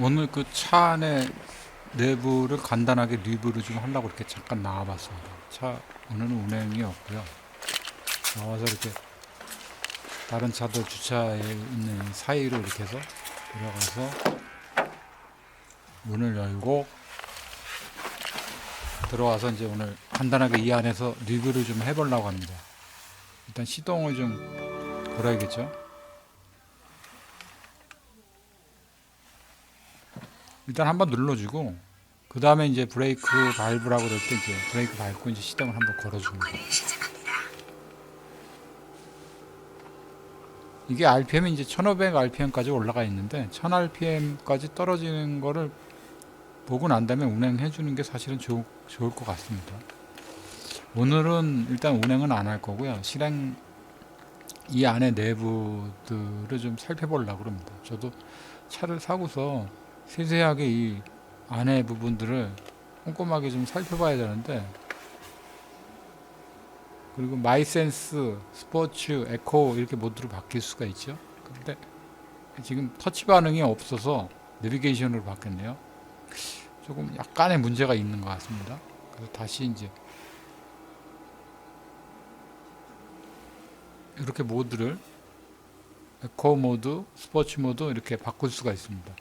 오늘 그 차 안에 내부를 간단하게 리뷰를 좀 하려고 이렇게 잠깐 나와봤습니다. 차 오늘은 운행이 없고요. 나와서 이렇게 다른 차들 주차해 있는 사이로 이렇게 해서 들어가서 문을 열고 들어와서 이제 오늘 간단하게 이 안에서 리뷰를 좀 해보려고 합니다. 일단 시동을 좀 걸어야겠죠. 일단 한번 눌러주고 그 다음에 이제 브레이크 밟으라고 그럴 때 이제 브레이크 밟고 이제 시동을 한번 걸어줍니다. 이게 RPM이 이제 1500 RPM까지 올라가 있는데 1000 RPM까지 떨어지는 거를 보고 난 다음에 운행해 주는 게 사실은 좋, 좋을 것 같습니다. 오늘은 일단 운행은 안 할 거고요. 실행 이 안에 내부들을 좀 살펴보려고 합니다. 저도 차를 사고서 세세하게 이 안에 부분들을 꼼꼼하게 좀 살펴봐야 되는데 그리고 마이센스, 스포츠, 에코 이렇게 모드로 바뀔 수가 있죠. 근데 지금 터치 반응이 없어서 내비게이션으로 바뀌었네요. 조금 약간의 문제가 있는 것 같습니다. 그래서 다시 이제 이렇게 모드를 에코 모드, 스포츠 모드 이렇게 바꿀 수가 있습니다.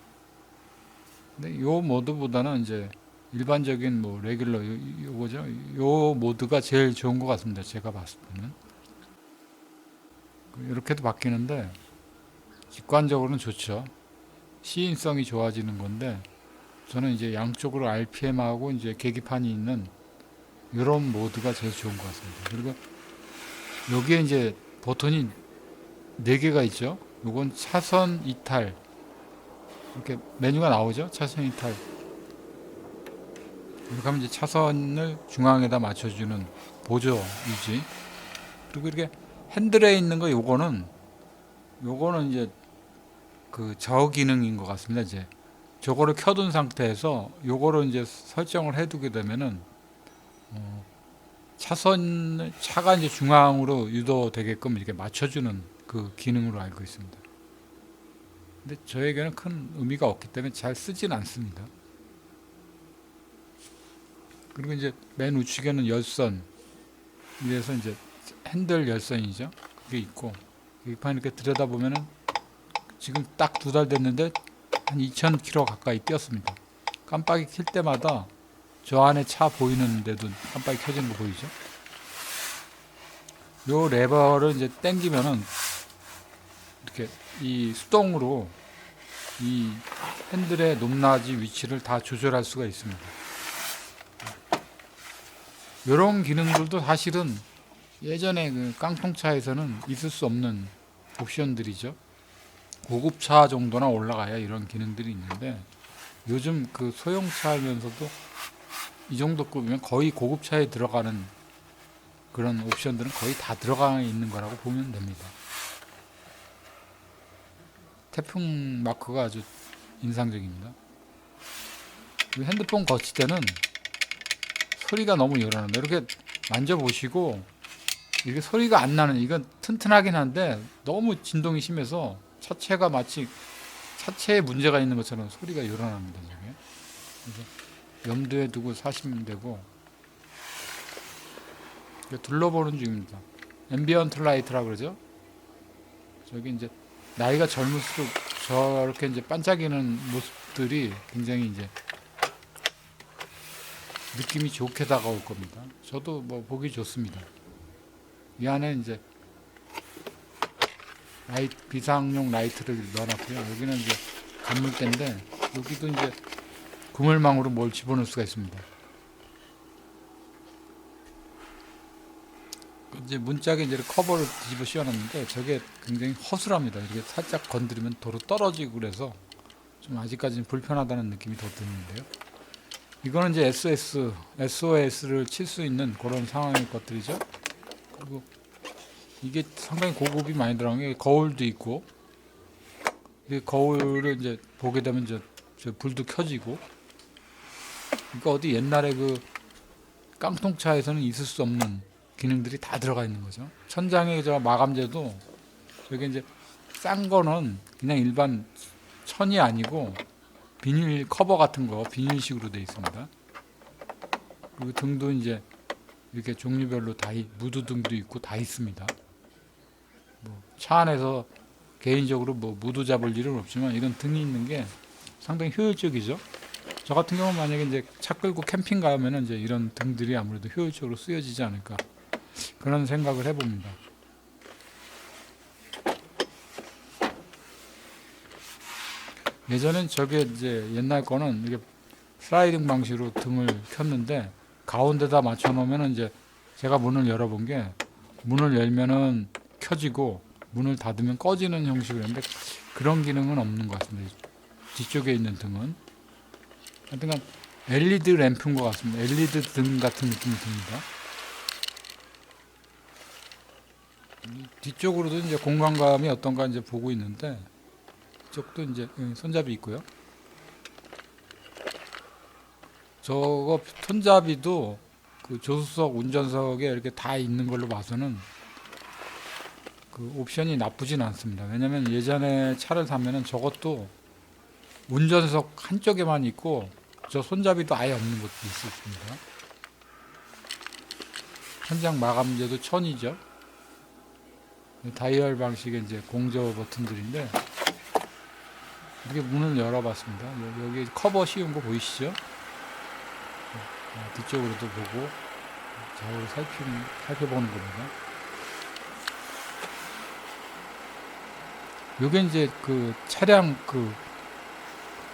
근데 요 모드보다는 이제 일반적인 뭐 레귤러 요- 요거죠. 요 모드가 제일 좋은 것 같습니다. 제가 봤을 때는 이렇게도 바뀌는데 직관적으로는 좋죠. 시인성이 좋아지는 건데 저는 이제 양쪽으로 RPM하고 이제 계기판이 있는 이런 모드가 제일 좋은 것 같습니다. 그리고 여기에 이제 버튼이 네 개가 있죠. 요건 차선 이탈 이렇게 메뉴가 나오죠. 차선 이탈 이렇게 하면 이제 차선을 중앙에다 맞춰주는 보조 유지 그리고 이렇게 핸들에 있는 거 요거는 요거는 이제 그 저 기능인 것 같습니다. 이제 저거를 켜둔 상태에서 요거를 이제 설정을 해두게 되면은 어, 차선 차가 이제 중앙으로 유도되게끔 이렇게 맞춰주는 그 기능으로 알고 있습니다. 근데 저에게는 큰 의미가 없기 때문에 잘 쓰진 않습니다. 그리고 이제 맨 우측에는 열선 위에서 이제 핸들 열선이죠. 그게 있고 계기판 이렇게 들여다 보면은 지금 딱 두 달 됐는데 한 2,000km 가까이 뛰었습니다. 깜빡이 킬 때마다 저 안에 차 보이는데도 깜빡이 켜지는 거 보이죠? 요 레버를 이제 당기면은 이렇게 이 수동으로 이 핸들의 높낮이 위치를 다 조절할 수가 있습니다. 이런 기능들도 사실은 예전에 그 깡통차에서는 있을 수 없는 옵션들이죠. 고급차 정도나 올라가야 이런 기능들이 있는데 요즘 그 소형차면서도 이 정도 급이면 거의 고급차에 들어가는 그런 옵션들은 거의 다 들어가 있는 거라고 보면 됩니다. 태풍 마크가 아주 인상적입니다. 이 핸드폰 거칠 때는 소리가 너무 요란합니다. 이렇게 만져보시고 이게 소리가 안 나는 이건 튼튼하긴 한데 너무 진동이 심해서 차체가 마치 차체에 문제가 있는 것처럼 소리가 요란합니다. 저게. 염두에 두고 사시면 되고 둘러보는 중입니다. 앰비언트 라이트라 그러죠. 저기 이제 나이가 젊을수록 저렇게 이제 반짝이는 모습들이 굉장히 이제 느낌이 좋게 다가올 겁니다. 저도 뭐 보기 좋습니다. 이 안에 이제 라이트 비상용 라이트를 넣어놨고요. 여기는 이제 간물대인데 여기도 이제 그물망으로 뭘 집어넣을 수가 있습니다. 이제 문짝에 이제 커버를 뒤집어 씌워놨는데 저게 굉장히 허술합니다. 이렇게 살짝 건드리면 도로 떨어지고 그래서 좀 아직까지는 불편하다는 느낌이 더 드는데요. 이거는 이제 SOS, SOS를 칠 수 있는 그런 상황의 것들이죠. 그리고 이게 상당히 고급이 많이 들어간 게 거울도 있고, 이 거울을 이제 보게 되면 저, 저 불도 켜지고, 그러니까 어디 옛날에 그 깡통차에서는 있을 수 없는 기능들이 다 들어가 있는 거죠. 천장에 저 마감재도 저게 이제 싼 거는 그냥 일반 천이 아니고 비닐 커버 같은 거 비닐식으로 되어 있습니다. 그리고 등도 이제 이렇게 종류별로 다 있- 무드 등도 있고 다 있습니다. 뭐 차 안에서 개인적으로 뭐 무드 잡을 일은 없지만 이런 등이 있는 게 상당히 효율적이죠. 저 같은 경우 만약에 이제 차 끌고 캠핑 가면은 이제 이런 등들이 아무래도 효율적으로 쓰여지지 않을까 그런 생각을 해봅니다. 예전엔 저게 이제 옛날 거는 이게 슬라이딩 방식으로 등을 켰는데 가운데다 맞춰 놓으면은 이제 제가 문을 열어본 게 문을 열면은 켜지고 문을 닫으면 꺼지는 형식으로 했는데 그런 기능은 없는 것 같습니다. 뒤쪽에 있는 등은 하여튼간 LED 램프인 것 같습니다. LED 등 같은 느낌이 듭니다. 뒤쪽으로도 이제 공간감이 어떤가 이제 보고 있는데 이쪽도 이제 예, 손잡이 있고요. 저거 손잡이도 그 조수석 운전석에 이렇게 다 있는 걸로 봐서는 그 옵션이 나쁘진 않습니다. 왜냐면 예전에 차를 사면은 저것도 운전석 한쪽에만 있고 저 손잡이도 아예 없는 것도 있었습니다. 천장 마감재도 천이죠. 다이얼 방식의 이제 공조 버튼들인데 이렇게 문을 열어봤습니다. 여- 여기 커버 씌운 거 보이시죠? 어, 뒤쪽으로도 보고 좌우를 살피, 살펴보는 겁니다. 요게 이제 그 차량 그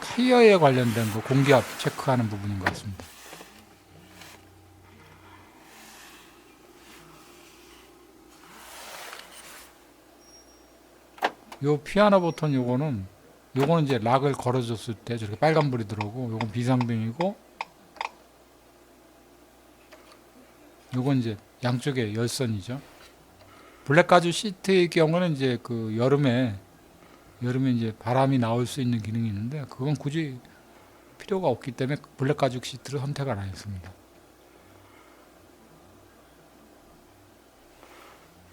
타이어에 관련된 거 공기압 체크하는 부분인 것 같습니다. 요 피아노 버튼 요거는 요거는 이제 락을 걸어줬을 때 저렇게 빨간불이 들어오고 요건 비상등이고 요건 이제 양쪽에 열선이죠. 블랙 가죽 시트의 경우는 이제 그 여름에 여름에 이제 바람이 나올 수 있는 기능이 있는데 그건 굳이 필요가 없기 때문에 블랙 가죽 시트를 선택을 안 했습니다.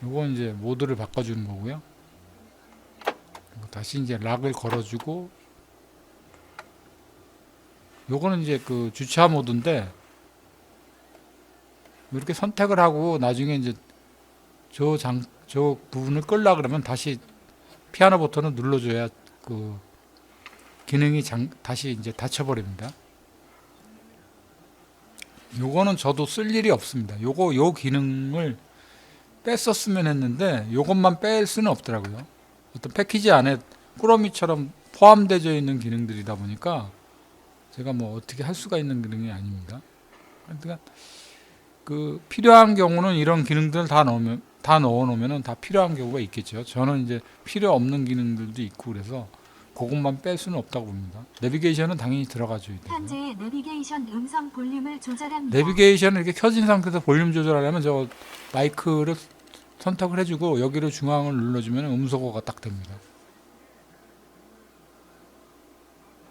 요건 이제 모드를 바꿔주는 거고요. 그리고 다시 이제 락을 걸어주고 요거는 이제 그 주차 모드인데 이렇게 선택을 하고 나중에 이제 저 장, 저 부분을 끌라 그러면 다시 피아노 버튼을 눌러줘야 그 기능이 장, 다시 이제 닫혀버립니다. 요거는 저도 쓸 일이 없습니다. 요거 요 기능을 뺐었으면 했는데 요것만 뺄 수는 없더라고요. 어떤 패키지 안에 꾸러미처럼 포함되어 있는 기능들이다 보니까 제가 뭐 어떻게 할 수가 있는 기능이 아닙니다. 그러니까 그 필요한 경우는 이런 기능들을 다 넣으면 다 넣어 놓으면은 다 필요한 경우가 있겠죠. 저는 이제 필요 없는 기능들도 있고 그래서 그것만 뺄 수는 없다고 봅니다. 내비게이션은 당연히 들어가줘야 돼요. 현재의 내비게이션 음성 볼륨을 조절합니다. 내비게이션을 이렇게 켜진 상태에서 볼륨 조절하려면 저 마이크를 선택을 해주고 여기를 중앙을 눌러주면 음소거가 딱 됩니다.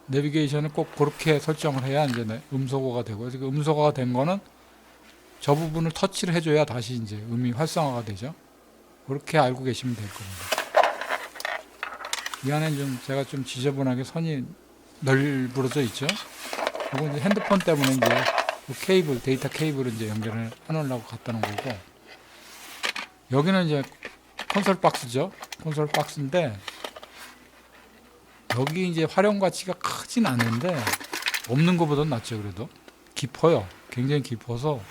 내비게이션을 꼭 그렇게 설정을 해야 이제 내- 음소거가 되고 그래서 그 음소거가 된 거는 저 부분을 터치를 해줘야 다시 이제 음이 활성화가 되죠. 그렇게 알고 계시면 될 겁니다. 이 안에 좀 제가 좀 지저분하게 선이 널브러져 있죠. 이건 핸드폰 때문에 이제 그 케이블 데이터 케이블을 이제 연결을 해놓으려고 갖다 놓은 거고 여기는 이제 콘솔 박스죠. 콘솔 박스인데 여기 이제 활용 가치가 크진 않은데 없는 것보다는 낫죠 그래도. 깊어요. 굉장히 깊어서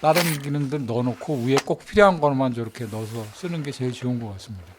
다른 기능들 넣어놓고 위에 꼭 필요한 것만 저렇게 넣어서 쓰는 게 제일 좋은 것 같습니다